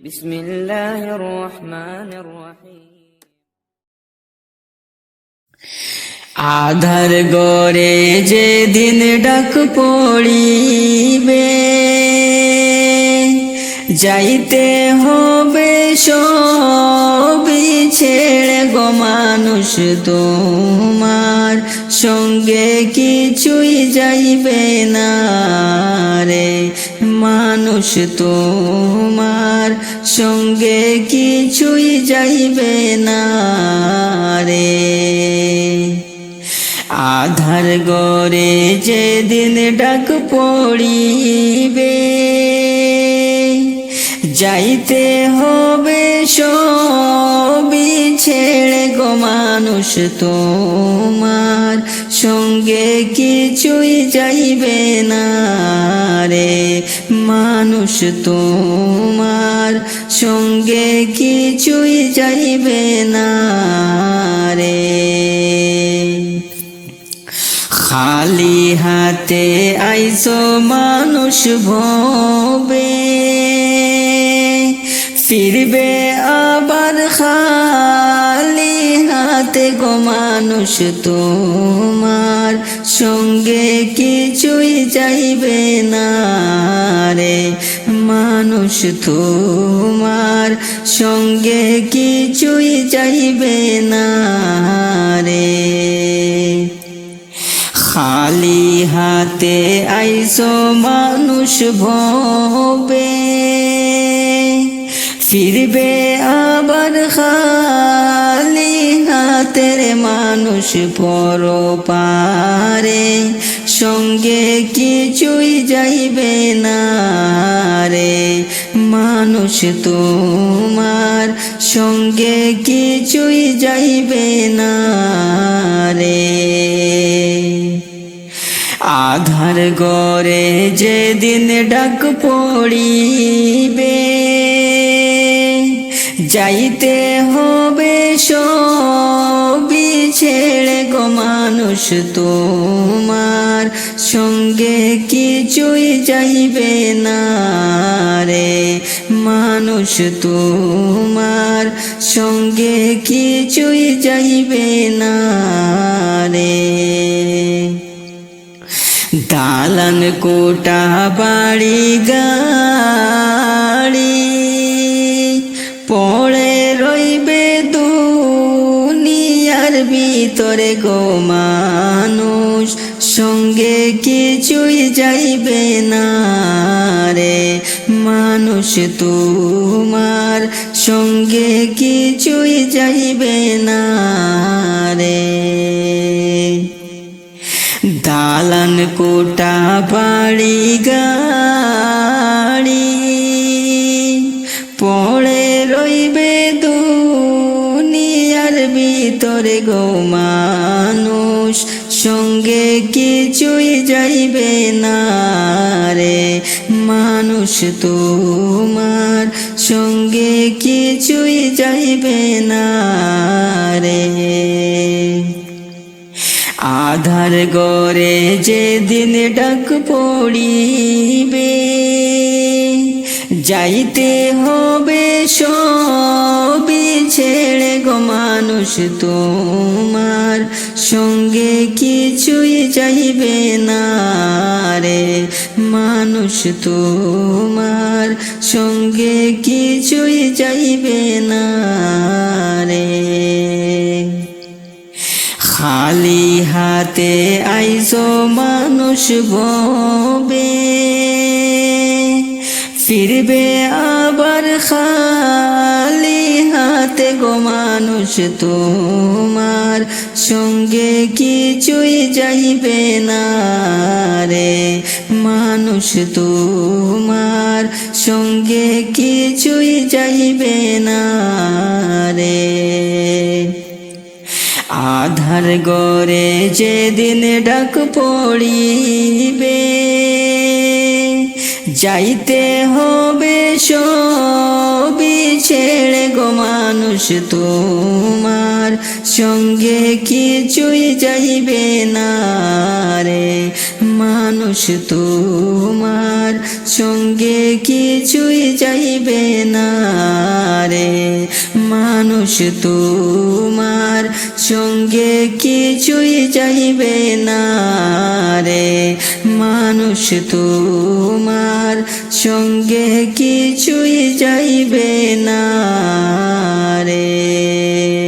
بسم الله الرحمن الرحيم আধার গরে যে দিন ডাক পড়িবে যাইতে হবে সবই ছেড়ে গো মানুষ তোমার সঙ্গে কিছুই যাইবে না রে মানুষ তোমার সঙ্গে কিছুই যাইবে না রে। আধার গরে যেদিন ডাক পড়িবে, যাইতে হবে সবই ছেড়ে গো মানুষ তোমার সঙ্গে কিছুই যাইবে না রে। মানুষ তোমার সঙ্গে কিছুই যাইবে না রে। খালি হাতে আইসো মানুষ ভবে ফিরবে আবার খালি হাতে গো মানুষ, তোমার সঙ্গে কিছুই যাইবে না রে। মানুষ, তোমার সঙ্গে কিছুই যাইবে না রে। খালি হাতে আইসো মানুষ ভবে। ফিরবে আবার খালি হাতের মানুষ পর পারে সঙ্গে কিছুই যাইবে না রে মানুষ তোমার সঙ্গে কিছুই যাইবে না রে আধার গরে যেদিন ডাক পড়িবে যাইতে হবে সবই ছেড়ে গো মানুষ তোমার সঙ্গে কিছুই যাইবে না রে। মানুষ তোমার সঙ্গে কিছুই যাইবে না রে। দালান কোটা বাড়ি গাড়ি ভিতরে গো মানুষ, সঙ্গে কিছুই যাইবে না রে। মানুষ তোমার সঙ্গে কিছুই যাইবে না রে। দালান কোটা বাড়ি গাড়ি গো মানুষ, সঙ্গে কিছুই যাইবে না রে। মানুষ তোমার, সঙ্গে কিছুই যাইবে না রে। আধার গরে যেদিন ডাক পড়িবে যাইতে হবে সবই ছেড়ে গো মানুষ তোমার। সঙ্গে কিছুই যাইবে না রে মানুষ তোমার। সঙ্গে কিছুই যাইবে না রে। খালি হাতে আইসো মানুষ ফিরবে আবার খালি হাতে গো মানুষ তোমার সঙ্গে কিছুই যাইবে না রে। মানুষ তোমার সঙ্গে কিছুই যাইবে না রে। আধার গরে যেদিন ডাক পড়িবে যাইতে হবে সবই ছেড়ে গো মানুষ, তোমার সঙ্গে কিছুই যাইবে না রে। মানুষ, তোমার সঙ্গে কিছুই যাইবে না রে। মানুষ, তোমার সঙ্গে কিছুই যাইবে না রে। মানুষ তোমার সঙ্গে কিছুই যাইবে না রে।